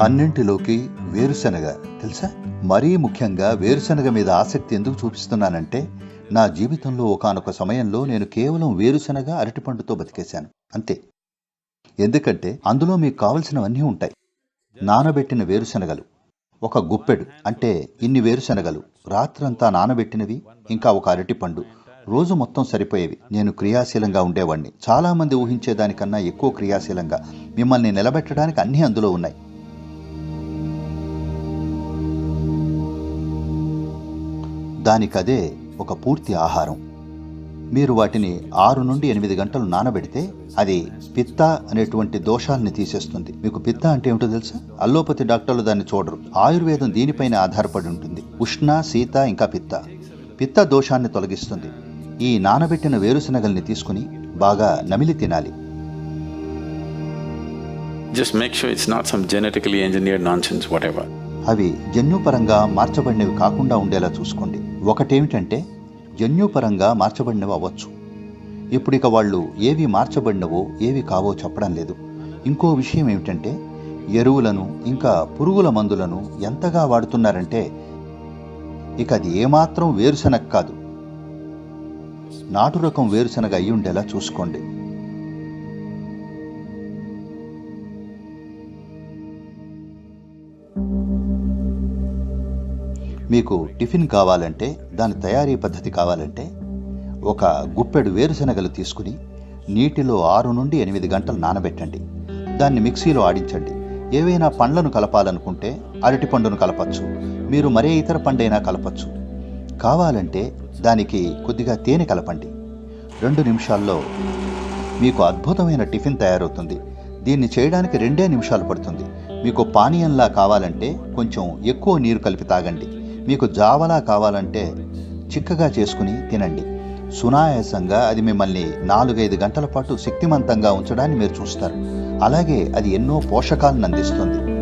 అన్నింటిలోకి వేరుశనగ. తెలుసా? మరీ ముఖ్యంగా వేరుశనగ మీద ఆసక్తి ఎందుకు చూపిస్తున్నానంటే నా జీవితంలో ఒకానొక సమయంలో నేను కేవలం వేరుశనగ అరటిపండుతో బతికేశాను. అంతే. ఎందుకంటే అందులో మీకు కావలసినవన్నీ ఉంటాయి. నానబెట్టిన వేరుశనగలు. ఒక గుప్పెడు. అంటే ఇన్ని వేరుశనగలు. రాత్రంతా నానబెట్టినవి ఇంకా ఒక అరటిపండు. రోజు మొత్తం సరిపోయేవి. నేను క్రియాశీలంగా ఉండేవాడిని చాలామంది ఊహించేదానికన్నా ఎక్కువ క్రియాశీలంగా. మిమ్మల్ని నిలబెట్టడానికి అన్నీ అందులో ఉన్నాయి. దానికదే ఒక పూర్తి ఆహారం. మీరు వాటిని ఆరు నుండి ఎనిమిది గంటలు నానబెడితే అది పిత్త అనేటువంటి దోషాలని తీసేస్తుంది. మీకు పిత్త అంటే ఏమిటో తెలుసా? అల్లోపతి డాక్టర్లు దాన్ని చూడరు. ఆయుర్వేదం దీనిపైన ఆధారపడి ఉంటుంది. ఉష్ణ శీత ఇంకా పిత్త. పిత్త దోషాన్ని తొలగిస్తుంది. ఈ నానబెట్టిన వేరుశనగల్ని తీసుకుని బాగా నమిలి తినాలి. Nonsense, whatever. అవి జన్యుపరంగా మార్చబడినవి కాకుండా ఉండేలా చూసుకోండి. ఒకటేమిటంటే జన్యుపరంగా మార్చబడినవి అవ్వచ్చు. ఇప్పుడు ఇక వాళ్ళు ఏవి మార్చబడినవో ఏవి కావో చెప్పడం లేదు. ఇంకో విషయం ఏమిటంటే ఎరువులను ఇంకా పురుగుల మందులను ఎంతగా వాడుతున్నారంటే ఇక అది ఏమాత్రం వేరుశనగ కాదు. నాటు రకం వేరుశనగ అయి ఉండేలా చూసుకోండి. మీకు టిఫిన్ కావాలంటే దాని తయారీ పద్ధతి కావాలంటే ఒక గుప్పెడు వేరుశనగలు తీసుకుని నీటిలో ఆరు నుండి ఎనిమిది గంటలు నానబెట్టండి. దాన్ని మిక్సీలో ఆడించండి. ఏవైనా పండ్లను కలపాలనుకుంటే అరటిపండును కలపచ్చు. మీరు మరే ఇతర పండైనా కలపచ్చు. కావాలంటే దానికి కొద్దిగా తేనె కలపండి. రెండు నిమిషాల్లో మీకు అద్భుతమైన టిఫిన్ తయారవుతుంది. దీన్ని చేయడానికి రెండే నిమిషాలు పడుతుంది. మీకు పానీయంలా కావాలంటే కొంచెం ఎక్కువ నీరు కలిపి తాగండి. మీకు జావలా కావాలంటే చిక్కగా చేసుకుని తినండి. సునాయాసంగా అది మిమ్మల్ని నాలుగైదు గంటల పాటు శక్తిమంతంగా ఉంచడాన్ని మీరు చూస్తారు. అలాగే అది ఎన్నో పోషకాలను అందిస్తుంది.